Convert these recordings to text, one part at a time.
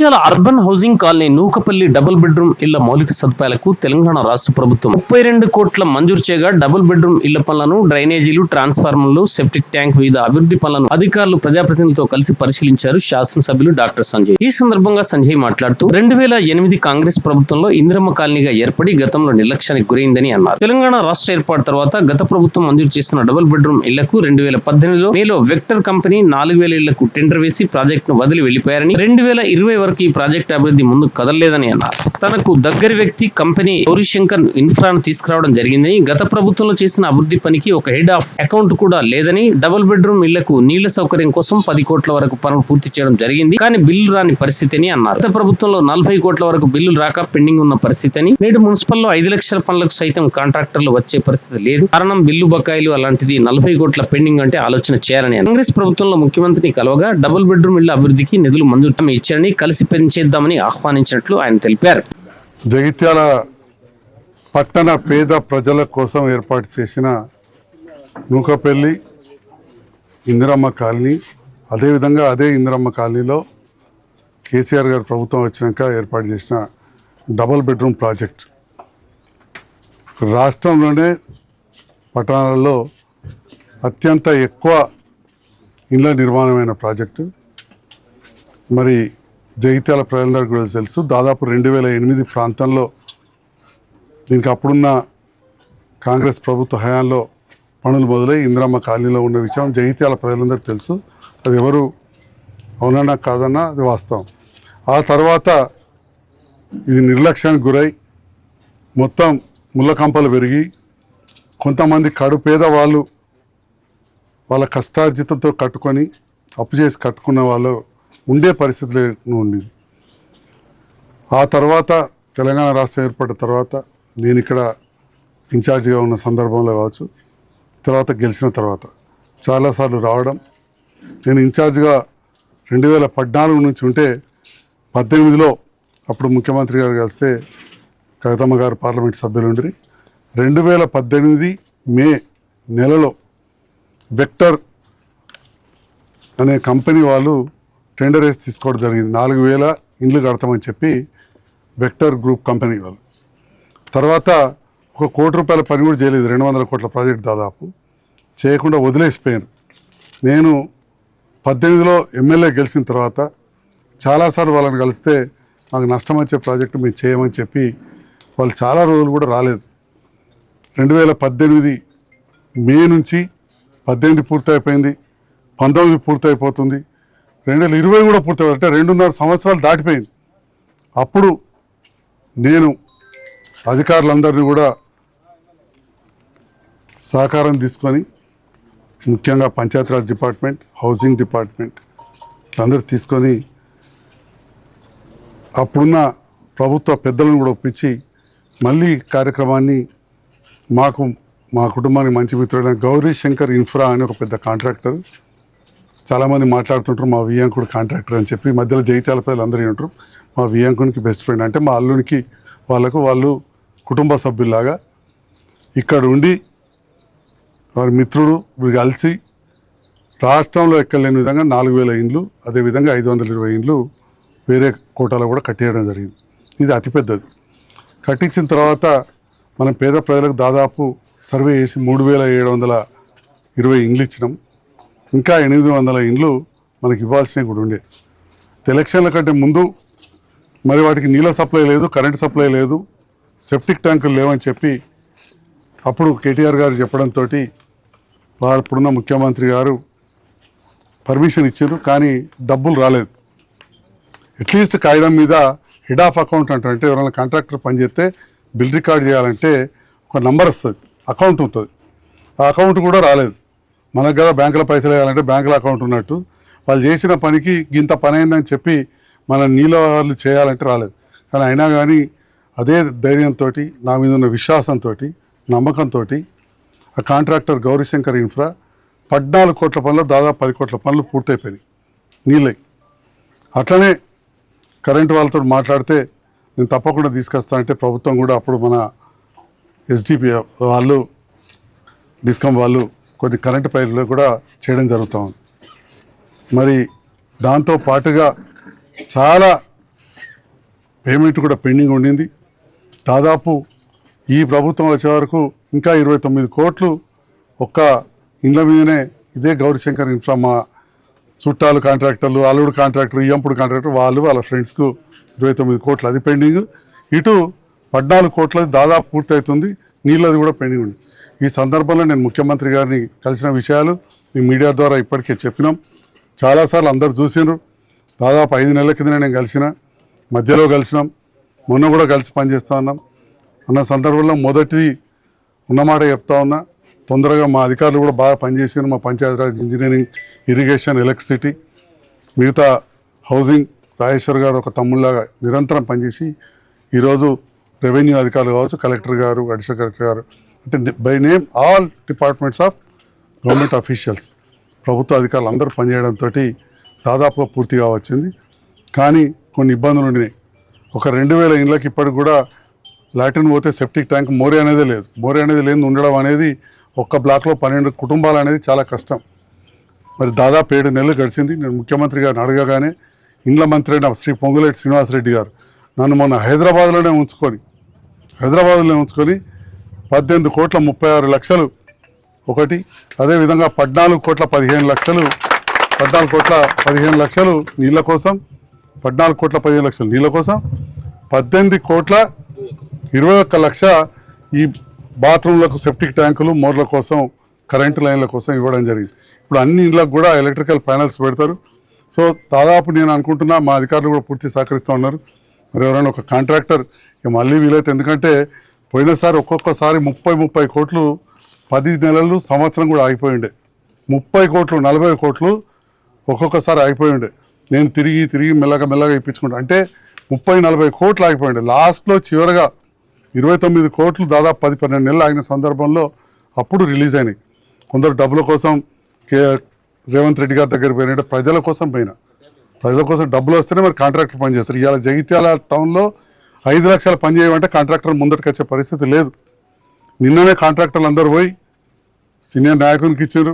ముత్యాల urban housing colony Nukapalli double bedroom ఇళ్ళ మౌలిక సదుపాయాలకు తెలంగాణ రాష్ట్ర ప్రభుత్వం ముప్పై రెండు కోట్ల మంజూరు చేయగా డబుల్ బెడ్రూమ్ ఇళ్ళ పనులను డ్రైనేజీలు ట్రాన్స్ఫార్మర్లు సెప్టిక్ ట్యాంక్ వివిధ అభివృద్ధి పనులను అధికారులు ప్రజాప్రతినిధులతో కలిసి పరిశీలించారు శాసనసభ్యులు డాక్టర్ సంజయ్. ఈ సందర్భంగా సంజయ్ మాట్లాడుతూ రెండు వేల ఎనిమిది కాంగ్రెస్ ప్రభుత్వంలో ఇందిరమ్మ కాలనీగా ఏర్పడి గతంలో నిర్లక్ష్యానికి గురైందని అన్నారు. తెలంగాణ రాష్ట్ర ఏర్పాటు తర్వాత గత ప్రభుత్వం మంజూరు చేస్తున్న డబుల్ బెడ్రూమ్ ఇళ్ళకు రెండు వేల పద్దెనిమిదిలో మేలో వెక్టర్ కంపెనీ నాలుగు వేల ఇళ్ళకు టెండర్ వేసి ప్రాజెక్టును వదిలి వెళ్ళిపోయారని రెండు వేల ఇరవై వరకు ఈ ప్రాజెక్టు అభివృద్ధి ముందుకు కదలలేదని అన్నారు. తనకు దగ్గరి వ్యక్తి కంపెనీ గౌరీశంకర్ ఇన్ఫ్రాను తీసుకురావడం జరిగిందని గత ప్రభుత్వంలో చేసిన అభివృద్ధి పనికి ఒక హెడ్ ఆఫ్ అకౌంట్ కూడా లేదని డబుల్ బెడ్రూమ్ ఇళ్ళకు నీళ్ళ సౌకర్యం కోసం పది కోట్ల వరకు పనులు పూర్తి చేయడం జరిగింది. కానీ బిల్లు రాని పరిస్థితి అని అన్నారు. గత ప్రభుత్వంలో నలభై కోట్ల వరకు బిల్లులు రాక పెండింగ్ ఉన్న పరిస్థితి అని నేడు మున్సిపల్లో ఐదు లక్షల పనులకు సైతం కాంట్రాక్టర్లు వచ్చే పరిస్థితి లేదు. కారణం బిల్లు బకాయిలు అలాంటిది నలభై కోట్ల పెండింగ్ అంటే ఆలోచన చేయాలని కాంగ్రెస్ ప్రభుత్వంలో ముఖ్యమంత్రిని కలవగా డబుల్ బెడ్రూమ్ ఇళ్ళ అభివృద్ధికి నిధులు మంజూరు ఇచ్చారని కలిసి పనిచేద్దామని ఆహ్వానించినట్లు ఆయన తెలిపారు. జగిత్యాల పట్టణ పేద ప్రజల కోసం ఏర్పాటు చేసిన నూకపల్లి ఇందిరమ్మ కాలనీ అదేవిధంగా అదే ఇందిరమ్మ కాలనీలో కేసీఆర్ గారు ప్రభుత్వం వచ్చినాక ఏర్పాటు చేసిన డబుల్ బెడ్రూమ్ ప్రాజెక్ట్. రాష్ట్రంలోనే పట్టణాలలో అత్యంత ఎక్కువ ఇళ్ళ నిర్మాణమైన ప్రాజెక్టు. మరి జగిత్యాల ప్రజలందరికీ కూడా తెలుసు. దాదాపు రెండు వేల ఎనిమిది ప్రాంతంలో దీనికి అప్పుడున్న కాంగ్రెస్ ప్రభుత్వ హయాంలో పనులు మొదలై ఇందిరమ్మ కాలనీలో ఉన్న విషయం జగిత్యాల ప్రజలందరికీ తెలుసు. అది ఎవరు అవునన్నా కాదన్నా అది వాస్తవం. ఆ తర్వాత ఇది నిర్లక్ష్యానికి గురై మొత్తం ముళ్ళకంపలు పెరిగి కొంతమంది కడుపేద వాళ్ళు వాళ్ళ కష్టార్జితంతో కట్టుకొని అప్పు చేసి కట్టుకున్న వాళ్ళు ఉండే పరిస్థితులు ఉండేది ఆ తర్వాత తెలంగాణ రాష్ట్రం ఏర్పడిన తర్వాత నేను ఇక్కడ ఇన్ఛార్జిగా ఉన్న సందర్భంలో కావచ్చు తర్వాత గెలిచిన తర్వాత చాలాసార్లు రావడం నేను ఇన్ఛార్జిగా రెండు వేల పద్నాలుగు నుంచి ఉంటే పద్దెనిమిదిలో అప్పుడు ముఖ్యమంత్రి గారు కలిస్తే కవితమ్మ గారు పార్లమెంట్ సభ్యులు ఉండి రెండు వేల పద్దెనిమిది మే నెలలో వెక్టర్ అనే కంపెనీ వాళ్ళు టెండర్ వేసి తీసుకోవడం జరిగింది. నాలుగు వేల ఇండ్లు కడతామని చెప్పి వెక్టర్ గ్రూప్ కంపెనీ వాళ్ళు. తర్వాత ఒక కోటి రూపాయల పని కూడా చేయలేదు. రెండు వందల కోట్ల ప్రాజెక్ట్ దాదాపు. చేయకుండా వదిలేసిపోయాను నేను పద్దెనిమిదిలో ఎమ్మెల్యే గెలిచిన తర్వాత చాలాసార్లు వాళ్ళని కలిస్తే మాకు నష్టం వచ్చే ప్రాజెక్టు మేము చేయమని చెప్పి వాళ్ళు చాలా రోజులు కూడా రాలేదు. రెండు వేల పద్దెనిమిది మే నుంచి పద్దెనిమిది పూర్తయిపోయింది. పంతొమ్మిది పూర్తయిపోతుంది. రెండు వేల ఇరవై కూడా పూర్తయి అంటే రెండున్నర సంవత్సరాలు దాటిపోయింది. అప్పుడు నేను అధికారులందరినీ కూడా సహకారం తీసుకొని ముఖ్యంగా పంచాయతీరాజ్ డిపార్ట్మెంట్ హౌసింగ్ డిపార్ట్మెంట్ అందరూ తీసుకొని అప్పుడున్న ప్రభుత్వ పెద్దలను కూడా ఒప్పించి మళ్ళీ కార్యక్రమాన్ని మాకు మా కుటుంబానికి మంచి మిత్రుడైన గౌరీ శంకర్ ఇన్ఫ్రా అని ఒక పెద్ద కాంట్రాక్టర్ చాలామంది మాట్లాడుతుంటారు మా వియాంకుడు కాంట్రాక్టర్ అని చెప్పి. మధ్యలో జైత్యాల ప్రజలు అందరూ ఉంటారు మా వియాంకునికి బెస్ట్ ఫ్రెండ్ అంటే మా అల్లునికి వాళ్ళకు వాళ్ళు కుటుంబ సభ్యుల్లాగా ఇక్కడ ఉండి వారి మిత్రుడు వీరు కలిసి రాష్ట్రంలో ఎక్కడ లేని విధంగా నాలుగు వేల ఇండ్లు అదేవిధంగా ఐదు వందల ఇరవై ఇండ్లు వేరే కోటాలో కూడా కట్టేయడం జరిగింది. ఇది అతిపెద్దది కట్టించిన తర్వాత మనం పేద ప్రజలకు దాదాపు సర్వే చేసి మూడు వేల ఏడు వందల ఇరవై ఇండ్లు ఇచ్చినాం. ఇంకా ఎనిమిది వందల ఇండ్లు మనకి ఇవ్వాల్సినవి కూడా ఉండే. ఎలక్షన్ల కంటే ముందు మరి వాటికి నీళ్ళ సప్లై లేదు కరెంట్ సప్లై లేదు సెప్టిక్ ట్యాంకులు లేవని చెప్పి అప్పుడు కేటీఆర్ గారు చెప్పడంతో వారు ఇప్పుడున్న ముఖ్యమంత్రి గారు పర్మిషన్ ఇచ్చారు కానీ డబ్బులు రాలేదు. అట్లీస్ట్ కాగితం మీద హెడ్ ఆఫ్ అకౌంట్ అంటారు. అంటే ఎవరైనా కాంట్రాక్టర్ పనిచేస్తే బిల్ రికార్డ్ చేయాలంటే ఒక నంబర్ వస్తుంది అకౌంట్ ఉంటుంది. ఆ అకౌంట్ కూడా రాలేదు. మనకు కదా బ్యాంకులో పైసలు వేయాలంటే బ్యాంకులో అకౌంట్ ఉన్నట్టు. వాళ్ళు చేసిన పనికి ఇంత పని అయిందని చెప్పి మన నీళ్ళ వాళ్ళు చేయాలంటే రాలేదు. కానీ అయినా కానీ అదే ధైర్యంతో నా మీద ఉన్న విశ్వాసంతో నమ్మకంతో ఆ కాంట్రాక్టర్ గౌరీశంకర్ ఇన్ఫ్రా పద్నాలుగు కోట్ల పనులు దాదాపు పది కోట్ల పనులు పూర్తయిపోయినాయి. నీళ్ళై. అట్లనే కరెంట్ వాళ్ళతో మాట్లాడితే నేను తప్పకుండా తీసుకొస్తా అంటే ప్రభుత్వం కూడా అప్పుడు మన ఎస్డిపి వాళ్ళు డిస్కమ్ వాళ్ళు కొన్ని కరెంటు పైర్లు కూడా చేయడం జరుగుతూ ఉంది. మరి దాంతో పాటుగా చాలా పేమెంట్ కూడా పెండింగ్ ఉండింది. దాదాపు ఈ ప్రభుత్వం వచ్చే వరకు ఇంకా ఇరవై తొమ్మిది కోట్లు ఒక్క ఇండ్ల మీదనే ఇదే గౌరీశంకర్ ఇన్ఫ్రా మా చుట్టాలు కాంట్రాక్టర్లు అల్లుడు కాంట్రాక్టర్ ఇయ్యంపుడు కాంట్రాక్టర్ వాళ్ళు వాళ్ళ ఫ్రెండ్స్కు ఇరవై తొమ్మిది కోట్లు అది పెండింగ్. ఇటు పద్నాలుగు కోట్లది దాదాపు పూర్తవుతుంది నీళ్ళది కూడా పెండింగ్ ఉంది. ఈ సందర్భంలో నేను ముఖ్యమంత్రి గారిని కలిసిన విషయాలు మీ మీడియా ద్వారా ఇప్పటికే చెప్పినాం. చాలాసార్లు అందరు చూసినారు దాదాపు ఐదు నెలల కింద నేను కలిసిన మధ్యలో కలిసినాం. మొన్న కూడా కలిసి పనిచేస్తూ ఉన్నాం. అన్న సందర్భంలో మొదటిది ఉన్నమాట చెప్తా ఉన్నా తొందరగా మా అధికారులు కూడా బాగా పనిచేసారు మా పంచాయతీరాజ్ ఇంజనీరింగ్ ఇరిగేషన్ ఎలక్ట్రిసిటీ మిగతా హౌసింగ్ రాజేశ్వర్ గారు ఒక తమ్ముళ్ళగా నిరంతరం పనిచేసి ఈరోజు రెవెన్యూ అధికారులు కావచ్చు కలెక్టర్ గారు అడిషనల్ కలెక్టర్ గారు అంటే by name all departments of government officials ప్రభుత్వ అధికారులు అందరూ పనిచేయడంతో దాదాపుగా పూర్తిగా వచ్చింది. కానీ కొన్ని ఇబ్బందులు ఉండినాయి. ఒక రెండు వేల ఇండ్లకి ఇప్పటికి కూడా లాటిన్ పోతే సెప్టిక్ ట్యాంక్ మోరీ అనేది లేదు. మోరీ అనేది లేని ఉండడం అనేది ఒక్క బ్లాక్లో పన్నెండు కుటుంబాలు అనేది చాలా కష్టం. మరి దాదాపు ఏడు నెలలు గడిచింది. నేను ముఖ్యమంత్రి గారిని అడగగానే ఇండ్ల మంత్రి అయిన శ్రీ పొంగులేటి శ్రీనివాసరెడ్డి గారు నన్ను మొన్న హైదరాబాద్లోనే ఉంచుకొని హైదరాబాద్లోనే ఉంచుకొని పద్దెనిమిది కోట్ల ముప్పై ఆరు లక్షలు ఒకటి. అదేవిధంగా పద్నాలుగు కోట్ల పదిహేను లక్షలు పద్నాలుగు కోట్ల పదిహేను లక్షలు నీళ్ళ కోసం పద్నాలుగు కోట్ల పదిహేను లక్షలు నీళ్ళ కోసం పద్దెనిమిది కోట్ల ఇరవై ఒక్క లక్ష ఈ బాత్రూంలకు సెప్టిక్ ట్యాంకులు మోర్ల కోసం కరెంటు లైన్ల కోసం ఇవ్వడం జరిగింది. ఇప్పుడు అన్ని ఇళ్ళకు కూడా ఎలక్ట్రికల్ ప్యానల్స్ పెడతారు. సో దాదాపు నేను అనుకుంటున్నా మా అధికారులు కూడా పూర్తి సహకరిస్తూ ఉన్నారు. మరి ఎవరైనా ఒక కాంట్రాక్టర్ మళ్ళీ వీలైతే ఎందుకంటే పోయినసారి ఒక్కొక్కసారి ముప్పై ముప్పై కోట్లు పది నెలలు సంవత్సరం కూడా ఆగిపోయి ఉండే. ముప్పై కోట్లు నలభై కోట్లు ఒక్కొక్కసారి ఆగిపోయి ఉండే. నేను తిరిగి తిరిగి మెల్లగా మెల్లగా ఇప్పించుకుంటా. అంటే ముప్పై నలభై కోట్లు ఆగిపోయి ఉండే. లాస్ట్లో చివరగా ఇరవై తొమ్మిది కోట్లు దాదాపు పది పన్నెండు నెలలు ఆగిన సందర్భంలో అప్పుడు రిలీజ్ అయినాయి. కొందరు డబ్బుల కోసం కే రేవంత్ రెడ్డి గారి దగ్గర పోయినట్టు ప్రజల కోసం పోయినా. ప్రజల కోసం డబ్బులు వస్తేనే మరి కాంట్రాక్టర్ పని చేస్తారు ఇవాళ జగిత్యాల టౌన్లో ఐదు లక్షలు పని చేయమంటే కాంట్రాక్టర్ ముందటికొచ్చే పరిస్థితి లేదు. నిన్ననే కాంట్రాక్టర్లు అందరు పోయి సీనియర్ నాయకునికి ఇచ్చారు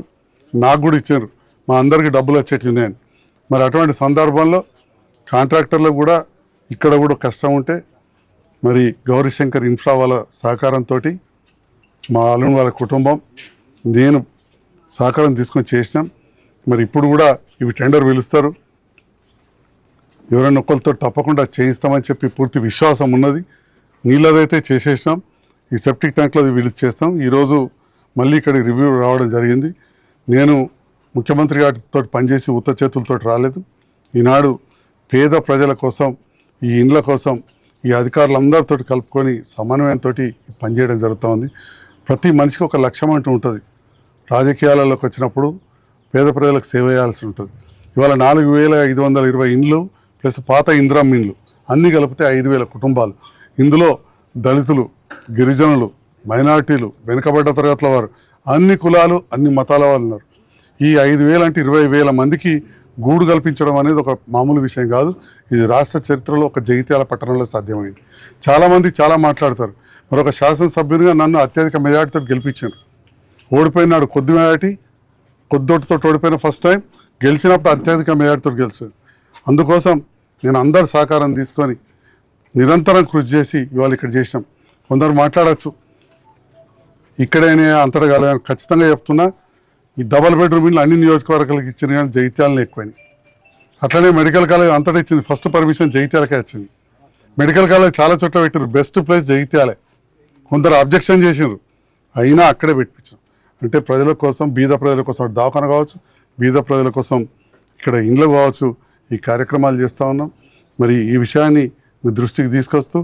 నాకు కూడా ఇచ్చారు. మా అందరికి డబ్బులు వచ్చేటి ఉన్నాయని మరి అటువంటి సందర్భంలో కాంట్రాక్టర్లకు కూడా ఇక్కడ కూడా కష్టం ఉంటే మరి గౌరీశంకర్ ఇన్ఫ్రా వాళ్ళ సహకారంతో మా అల్లుని వాళ్ళ కుటుంబం నేను సహకారం తీసుకొని చేసినాం. మరి ఇప్పుడు కూడా ఇవి టెండర్ పిలుస్తారు. ఎవరైనా ఒక్కరితో తప్పకుండా చేయిస్తామని చెప్పి పూర్తి విశ్వాసం ఉన్నది. నీళ్ళదైతే చేసేసినాం. ఈ సెప్టిక్ ట్యాంక్లో విడుదల చేస్తాం. ఈరోజు మళ్ళీ ఇక్కడికి రివ్యూ రావడం జరిగింది. నేను ముఖ్యమంత్రి గారితో పనిచేసి ఉత్త చేతులతో రాలేదు. ఈనాడు పేద ప్రజల కోసం ఈ ఇండ్ల కోసం ఈ అధికారులందరితో కలుపుకొని సమన్వయంతో పనిచేయడం జరుగుతూ ఉంది. ప్రతి మనిషికి ఒక లక్ష్యం అంటూ ఉంటుంది. రాజకీయాలలోకి వచ్చినప్పుడు పేద ప్రజలకు సేవ చేయాల్సి ఉంటుంది. ఇవాళ నాలుగు వేల ఐదు వందల ఇరవై ఇండ్లు ప్లస్ పాత ఇందిరమ్మ ఇండ్లు అన్నీ కలిపితే ఐదు వేల కుటుంబాలు. ఇందులో దళితులు గిరిజనులు మైనార్టీలు వెనుకబడ్డ తరగతుల వారు అన్ని కులాలు అన్ని మతాల వాళ్ళు ఉన్నారు ఈ ఐదు వేల అంటే ఇరవై వేల మందికి గూడు కల్పించడం అనేది ఒక మామూలు విషయం కాదు. ఇది రాష్ట్ర చరిత్రలో ఒక జగిత్యాల పట్టణంలో సాధ్యమైంది. చాలామంది చాలా మాట్లాడతారు. మరొక శాసనసభ్యునిగా నన్ను అత్యధిక మెజార్టీతో గెలిపించారు. ఓడిపోయినాడు కొద్ది మెజార్టీ కొద్దోటితో ఓడిపోయిన ఫస్ట్ టైం. గెలిచినప్పుడు అత్యధిక మెజార్టీతో గెలిచారు. అందుకోసం నేను అందరి సహకారం తీసుకొని నిరంతరం కృషి చేసి ఇవాళ ఇక్కడ చేసినాం. కొందరు మాట్లాడచ్చు. ఇక్కడైనా అంతటా కాదు ఖచ్చితంగా చెప్తున్నా ఈ డబల్ బెడ్రూమ్ ఇల్లు అన్ని నియోజకవర్గాలకు ఇచ్చిన కానీ జైత్యాలను ఎక్కువని అట్లనే మెడికల్ కాలేజ్ అంతటా ఇచ్చింది ఫస్ట్ పర్మిషన్ జైత్యాలకే వచ్చింది. మెడికల్ కాలేజ్ చాలా చోట్ల పెట్టారు బెస్ట్ ప్లేస్ జైత్యాలే కొందరు అబ్జెక్షన్ చేసినారు అయినా అక్కడే పెట్టించాం అంటే ప్రజల కోసం బీద ప్రజల కోసం దవాఖాన కావచ్చు బీద ప్రజల కోసం ఇక్కడ ఇండ్లు కావచ్చు ఈ కార్యక్రమాలు చేస్తూ ఉన్నాం. మరి ఈ విషయాన్ని మీ దృష్టికి తీసుకొస్తూ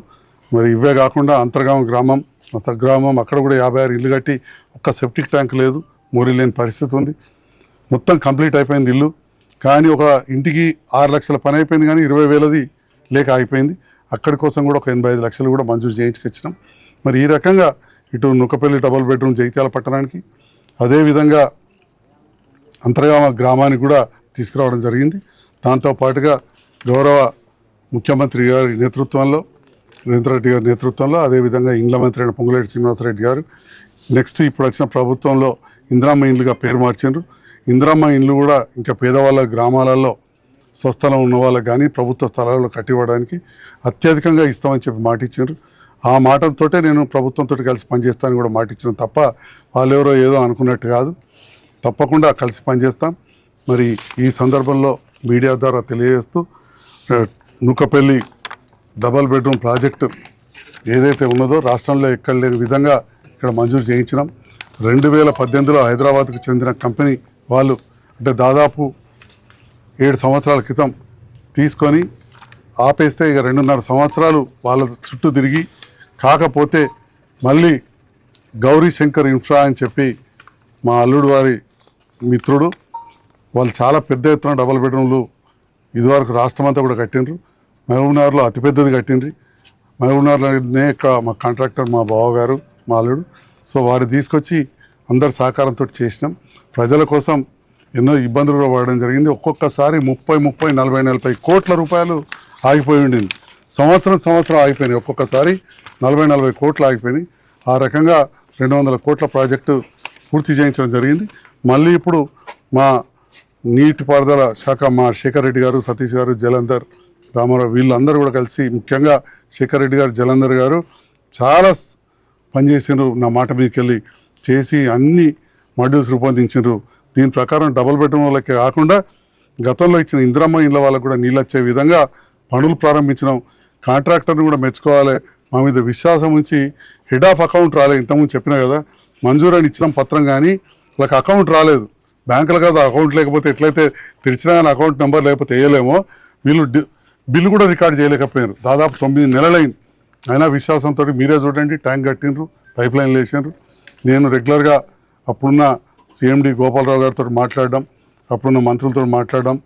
మరి ఇవే కాకుండా అంతర్గామ గ్రామం మస్త గ్రామం అక్కడ కూడా యాభై ఆరు ఇల్లు కట్టి ఒక్క సెప్టిక్ ట్యాంక్ లేదు మోరీ లేని పరిస్థితి ఉంది. మొత్తం కంప్లీట్ అయిపోయింది ఇల్లు. కానీ ఒక ఇంటికి ఆరు లక్షల పని అయిపోయింది కానీ ఇరవై వేలది లేక ఆగిపోయింది. అక్కడి కోసం కూడా ఒక ఎనభై ఐదు లక్షలు కూడా మంజూరు చేయించుకొచ్చినాం. మరి ఈ రకంగా ఇటు నుక్కపల్లి డబుల్ బెడ్రూమ్ జగిత్యాల పట్టణానికి అదేవిధంగా అంతర్గామ గ్రామానికి కూడా తీసుకురావడం జరిగింది. దాంతో పాటుగా గౌరవ ముఖ్యమంత్రి గారి నేతృత్వంలో రేవంత్ రెడ్డి గారి నేతృత్వంలో అదేవిధంగా ఇండ్ల మంత్రి అయిన పొంగులేటి శ్రీనివాసరెడ్డి గారు నెక్స్ట్ ఇప్పుడు వచ్చిన ప్రభుత్వంలో ఇందిరామ్మ ఇండ్లుగా పేరు మార్చారు ఇందిరామ్మ ఇండ్లు కూడా ఇంకా పేదవాళ్ళ గ్రామాలలో స్వస్థలం ఉన్న వాళ్ళకి కానీ ప్రభుత్వ స్థలాల్లో కట్టివ్వడానికి అత్యధికంగా ఇస్తామని చెప్పి మాట ఇచ్చారు ఆ మాటతోటే నేను ప్రభుత్వంతో కలిసి పనిచేస్తానని కూడా మాట ఇచ్చిన తప్ప వాళ్ళెవరో ఏదో అనుకున్నట్టు కాదు. తప్పకుండా కలిసి పనిచేస్తాం. మరి ఈ సందర్భంలో మీడియా ద్వారా తెలియజేస్తూ నూకపల్లి డబల్ బెడ్రూమ్ ప్రాజెక్టు ఏదైతే ఉన్నదో రాష్ట్రంలో ఎక్కడ లేని విధంగా ఇక్కడ మంజూరు చేయించినాం. రెండు వేల పద్దెనిమిదిలో హైదరాబాద్కు చెందిన కంపెనీ వాళ్ళు అంటే దాదాపు ఏడు సంవత్సరాల క్రితం తీసుకొని ఆపేస్తే ఇక రెండున్నర సంవత్సరాలు వాళ్ళ చుట్టూ తిరిగి కాకపోతే మళ్ళీ గౌరీ శంకర్ ఇన్ఫ్రా అని చెప్పి మా అల్లుడు వారి మిత్రుడు వాళ్ళు చాలా పెద్ద ఎత్తున డబల్ బెడ్రూమ్లు ఇదివరకు రాష్ట్రం అంతా కూడా కట్టిండ్రు. మహబూబ్నగర్లో అతిపెద్దది కట్టిండ్రి. మహబూబ్నగర్లోనే మా కాంట్రాక్టర్ మా బావగారు మా అల్లుడు. సో వారు తీసుకొచ్చి అందరి సహకారంతో చేసినాం. ప్రజల కోసం ఎన్నో ఇబ్బందులు పడడం జరిగింది. ఒక్కొక్కసారి ముప్పై ముప్పై నలభై నలభై కోట్ల రూపాయలు ఆగిపోయి ఉండింది. సంవత్సరం సంవత్సరం ఆగిపోయినాయి. ఒక్కొక్కసారి నలభై నలభై కోట్లు ఆగిపోయినాయి. ఆ రకంగా రెండు వందల కోట్ల ప్రాజెక్టు పూర్తి చేయించడం జరిగింది. మళ్ళీ ఇప్పుడు మా నీటిపారుదల శాఖ మా శేఖర్ రెడ్డి గారు సతీష్ గారు జలంధర్ రామారావు వీళ్ళందరూ కూడా కలిసి ముఖ్యంగా శేఖర్ రెడ్డి గారు జలంధర్ గారు చాలా స్- నా మాట మీదకి వెళ్ళి చేసి అన్ని మాడ్యూల్స్ రూపొందించిండ్రు. దీని ప్రకారం డబుల్ బెడ్రూమ్ వాళ్ళకి కాకుండా గతంలో ఇచ్చిన ఇందిరమ్మ ఇళ్ళ వాళ్ళకు కూడా నీళ్ళు వచ్చే విధంగా పనులు ప్రారంభించినాం. కాంట్రాక్టర్ని కూడా మెచ్చుకోవాలి. మా మీద విశ్వాసం ఉంచి హెడ్ ఆఫ్ అకౌంట్ రాలేదు ఇంతకుముందు చెప్పినా కదా మంజూరు అని ఇచ్చిన పత్రం కానీ వాళ్ళకి అకౌంట్ రాలేదు. బ్యాంకుల కదా అకౌంట్ లేకపోతే ఎట్లయితే తెరిచినా కానీ అకౌంట్ నెంబర్ లేకపోతే వేయలేమో వీళ్ళు బిల్లు కూడా రికార్డ్ చేయలేకపోయారు దాదాపు తొమ్మిది నెలలైంది. అయినా విశ్వాసంతో మీరే చూడండి ట్యాంక్ కట్టిండ్రు పైప్ లైన్లు వేసిండ్రు నేను రెగ్యులర్గా అప్పుడున్న సీఎండి గోపాలరావు గారితో మాట్లాడడం అప్పుడున్న మంత్రులతో మాట్లాడడం.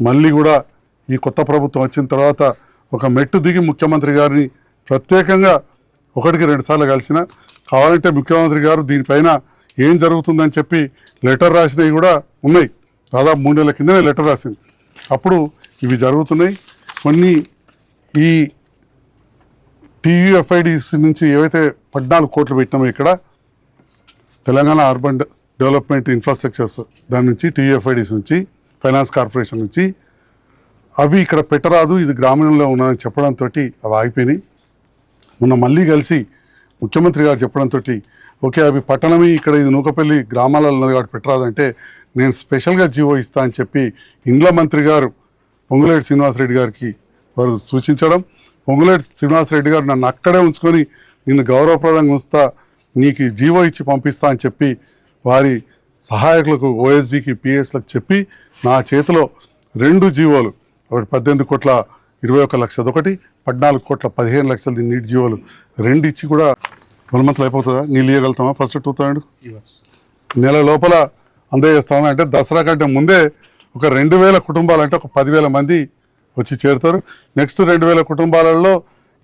మళ్ళీ కూడా ఈ కొత్త ప్రభుత్వం వచ్చిన తర్వాత ఒక మెట్టు దిగి ముఖ్యమంత్రి గారిని ప్రత్యేకంగా ఒకటికి రెండుసార్లు కలిసిన కావాలంటే ముఖ్యమంత్రి గారు దీనిపైన ఏం జరుగుతుందని చెప్పి లెటర్ రాసినవి కూడా ఉన్నాయి. దాదాపు మూడు నెలల కిందనే లెటర్ రాసింది. అప్పుడు ఇవి జరుగుతున్నాయి. కొన్ని ఈ టీయూఎఫ్ఐడిసి నుంచి ఏవైతే పద్నాలుగు కోట్లు పెట్టినామో ఇక్కడ తెలంగాణ అర్బన్ డెవలప్మెంట్ ఇన్ఫ్రాస్ట్రక్చర్స్ దాని నుంచి టీయూఎఫ్ఐడిసి నుంచి ఫైనాన్స్ కార్పొరేషన్ నుంచి అవి ఇక్కడ పెట్టరాదు ఇది గ్రామీణంలో ఉన్నదని చెప్పడంతో అవి ఆగిపోయినాయి. మొన్న మళ్ళీ కలిసి ముఖ్యమంత్రి గారు చెప్పడంతో ఓకే అవి పట్టణమే ఇక్కడ ఇది నూకపల్లి గ్రామాలలో ఉన్నది కాబట్టి పెట్టరాదంటే నేను స్పెషల్గా జీవో ఇస్తా అని చెప్పి ఇండ్ల మంత్రి గారు పొంగులేటి శ్రీనివాసరెడ్డి గారికి వారు సూచించడం. పొంగులేటి శ్రీనివాసరెడ్డి గారు నన్ను అక్కడే ఉంచుకొని నిన్ను గౌరవప్రదంగా ఉంచుతా నీకు జీవో ఇచ్చి పంపిస్తా అని చెప్పి వారి సహాయకులకు ఓఎస్డీకి పిఎస్లకు చెప్పి నా చేతిలో రెండు జీవోలు ఒకటి పద్దెనిమిది కోట్ల ఇరవై ఒక లక్షది ఒకటి పద్నాలుగు కోట్ల పదిహేను లక్షలది నీటి జీవోలు రెండు ఇచ్చి కూడా వన్ మంత్లో అయిపోతుందా? నీళ్ళు ఇవ్వగలుగుతామా ఫస్ట్ టూ థౌసండ్ నెల లోపల అందజేస్తామని అంటే దసరా కంటే ముందే ఒక రెండు వేల కుటుంబాలు అంటే ఒక పదివేల మంది వచ్చి చేరుతారు. నెక్స్ట్ రెండు వేల కుటుంబాలలో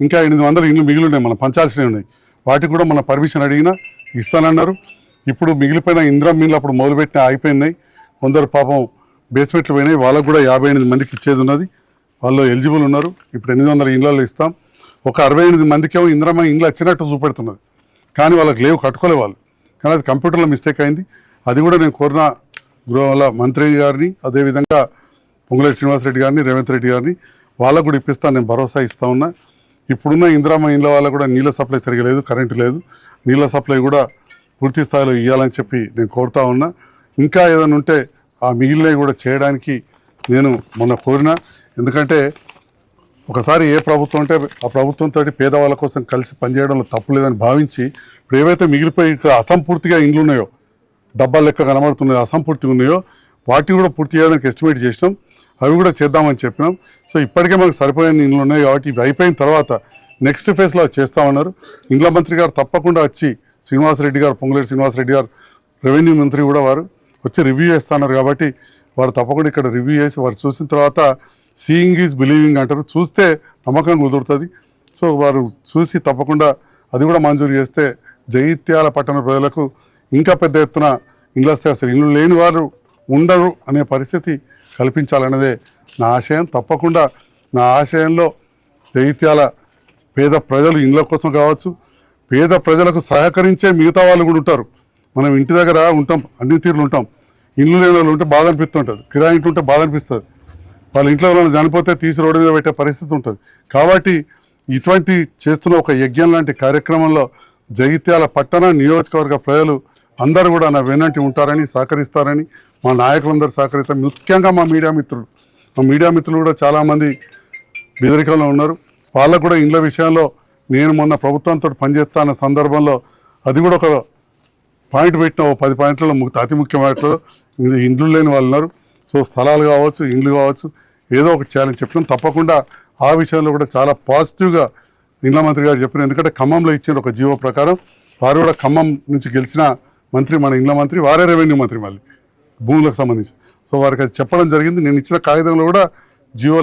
ఇంకా ఎనిమిది వందల ఇళ్ళు మిగిలి ఉన్నాయి మనం పంచాల్సినవి ఉన్నాయి. వాటికి కూడా మన పర్మిషన్ అడిగినా ఇస్తానన్నారు. ఇప్పుడు మిగిలిపోయిన ఇంద్రం మిల్లు అప్పుడు మొదలుపెట్టిన ఆగిపోయినాయి కొందరు పాపం బేస్మెంట్లు పోయినాయి. వాళ్ళకు కూడా యాభై ఎనిమిది మందికి ఇచ్చేది ఉన్నది. వాళ్ళు ఎలిజిబుల్ ఉన్నారు. ఇప్పుడు ఎనిమిది వందల ఇళ్ళల్లో ఇస్తాం. ఒక అరవై ఎనిమిది మందికేమో ఇంద్రమ్మ ఇండ్లు వచ్చినట్టు చూపెడుతున్నది. కానీ వాళ్ళకి లేవు కట్టుకోలే వాళ్ళు. కానీ అది కంప్యూటర్లో మిస్టేక్ అయింది. అది కూడా నేను కోరిన గృహ మంత్రి గారిని అదేవిధంగా పొంగులేటి శ్రీనివాసరెడ్డి గారిని రేవంత్ రెడ్డి గారిని వాళ్ళకు కూడా ఇప్పిస్తాను నేను భరోసా ఇస్తా ఉన్నా. ఇప్పుడున్న ఇందిరామ ఇండ్ల వాళ్ళకు కూడా నీళ్ళ సప్లై సరిగా లేదు కరెంటు లేదు. నీళ్ళ సప్లై కూడా పూర్తి స్థాయిలో ఇవ్వాలని చెప్పి నేను కోరుతా ఉన్నా. ఇంకా ఏదైనా ఉంటే ఆ మిగిలినవి కూడా చేయడానికి నేను మొన్న కోరిన. ఎందుకంటే ఒకసారి ఏ ప్రభుత్వం అంటే ఆ ప్రభుత్వంతో పేదవాళ్ళ కోసం కలిసి పనిచేయడంలో తప్పు లేదని భావించి ఇప్పుడు ఏవైతే మిగిలిపోయి ఇక్కడ అసంపూర్తిగా ఇండ్లు ఉన్నాయో డబ్బాలు లెక్క కనబడుతున్నాయో అసంపూర్తిగా ఉన్నాయో వాటిని కూడా పూర్తి చేయడానికి ఎస్టిమేట్ చేసినాం. అవి కూడా చేద్దామని చెప్పినాం. సో ఇప్పటికే మనకు సరిపోయిన ఇండ్లు ఉన్నాయి కాబట్టి ఇవి అయిపోయిన తర్వాత నెక్స్ట్ ఫేజ్లో చేస్తామన్నారు. ఇండ్ల మంత్రి గారు తప్పకుండా వచ్చి శ్రీనివాసరెడ్డి గారు పొంగులేటి శ్రీనివాసరెడ్డి గారు రెవెన్యూ మంత్రి కూడా వారు వచ్చి రివ్యూ చేస్తున్నారు కాబట్టి వారు తప్పకుండా ఇక్కడ రివ్యూ చేసి వారు చూసిన తర్వాత సీయింగ్ ఈజ్ బిలీవింగ్ అంటారు. చూస్తే నమ్మకం కుదురుతుంది. సో వారు చూసి తప్పకుండా అది కూడా మంజూరు చేస్తే జైత్యాల పట్టణ ప్రజలకు ఇంకా పెద్ద ఎత్తున ఇండ్లు వస్తే అసలు ఇల్లు లేని వారు ఉండరు అనే పరిస్థితి కల్పించాలన్నదే నా ఆశయం. తప్పకుండా నా ఆశయంలో జగిత్యాల పేద ప్రజలు ఇండ్ల కోసం కావచ్చు పేద ప్రజలకు సహకరించే మిగతా వాళ్ళు కూడా ఉంటారు. మనం ఇంటి దగ్గర ఉంటాం అన్ని తీరులు ఉంటాం. ఇండ్లు లేని వాళ్ళు ఉంటే బాధ అనిపిస్తుంటుంది. కిరాయి ఇంట్లో ఉంటే బాధ అనిపిస్తుంది. వాళ్ళ ఇంట్లో ఎవరైనా చనిపోతే తీసి రోడ్డు మీద పెట్టే పరిస్థితి ఉంటుంది. కాబట్టి ఇటువంటి చేస్తున్న ఒక యజ్ఞం లాంటి కార్యక్రమంలో జగిత్యాల పట్టణ నియోజకవర్గ ప్రజలు అందరూ కూడా నా వెనంటి ఉంటారని సహకరిస్తారని మా నాయకులందరూ సహకరిస్తారు. ముఖ్యంగా మా మీడియా మిత్రులు. మా మీడియా మిత్రులు కూడా చాలామంది బెదిరికంలో ఉన్నారు. వాళ్ళకు కూడా ఇండ్ల విషయంలో నేను మొన్న ప్రభుత్వంతో పనిచేస్తున్న సందర్భంలో అది కూడా ఒక పాయింట్ పెట్టిన ఓ పది పాయింట్లలో అతి ముఖ్యమైన ఇండ్లు లేని వాళ్ళు ఉన్నారు. సో స్థలాలు కావచ్చు ఇండ్లు కావచ్చు ఏదో ఒకటి చేయాలని చెప్పినాం తప్పకుండా ఆ విషయంలో కూడా చాలా పాజిటివ్గా ఇండ్ల మంత్రి గారు చెప్పిన ఎందుకంటే ఖమ్మంలో ఇచ్చిన ఒక జీవో ప్రకారం వారు కూడా ఖమ్మం నుంచి గెలిచిన మంత్రి మన ఇండ్ల మంత్రి వారే రెవెన్యూ మంత్రి మళ్ళీ భూములకు సంబంధించి. సో వారికి అది చెప్పడం జరిగింది. నేను ఇచ్చిన కాగితంలో కూడా జియో